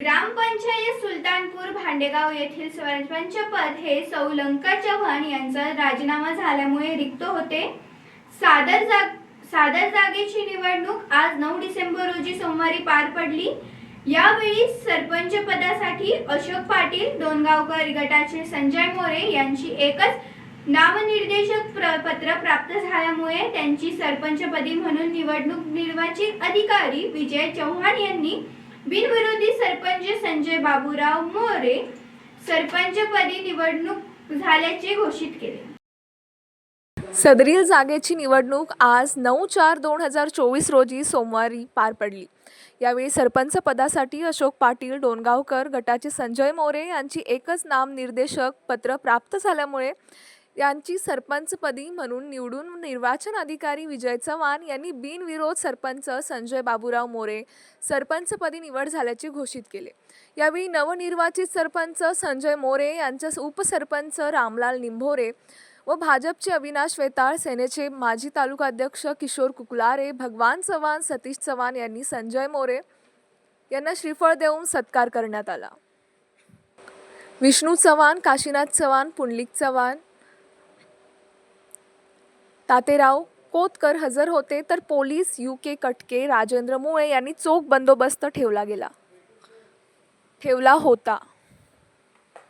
ग्रामपंचायत सुलतानपूर भांडेगाव येथील सरपंचपद हे सौ लंका चव्हाण यांचा राजीनामा झाल्यामुळे रिक्त होते. सादर जाग सादर जागेची निवडणूक आज नऊ डिसेंबर रोजी सोमवारी पार पडली. यावेळी सरपंच पदासाठी अशोक पाटील दोनगावकर गटाचे संजय मोरे यांची एकच नामनिर्देशक प्र- पत्र प्राप्त झाल्यामुळे त्यांची सरपंचपदी म्हणून निवडणूक निर्वाचित अधिकारी विजय चव्हाण यांनी बिनविरोधी सरपंच संजय बाबूराव मोरे सरपंचपदी निवडणूक झाल्याचे घोषित केले. सदरील जागेची निवडणूक आज नऊ चार दोन हजार चोवीस रोजी सोमवारी पार पडली. यावेळी सरपंच पदासाठी अशोक पाटील डोणगावकर गटाचे संजय मोरे यांची एकच नामनिर्देशक पत्र प्राप्त झाल्यामुळे यांची सरपंचपदी म्हणून निवडून निर्वाचन अधिकारी विजय चव्हाण यांनी बिनविरोध सरपंच संजय बाबूराव मोरे सरपंचपदी निवड झाल्याचे घोषित केले. यावेळी नवनिर्वाचित सरपंच संजय मोरे यांच्या उपसरपंच रामलाल निंभोरे व भाजपचे अविनाश वेताळ सेनेचे माजी तालुकाध्यक्ष किशोर कुकलारे भगवान चव्हाण सतीश चव्हाण यांनी संजय मोरे यांना श्रीफळ देऊन सत्कार करण्यात आला. विष्णू चव्हाण काशीनाथ चव्हाण पुंडलिक चव्हाण तातेराव कोतकर हजर होते तर पोलीस यू के कटके राजेंद्र मुळे यांनी चोख बंदोबस्त ठेवला गेला. ठेवला होता.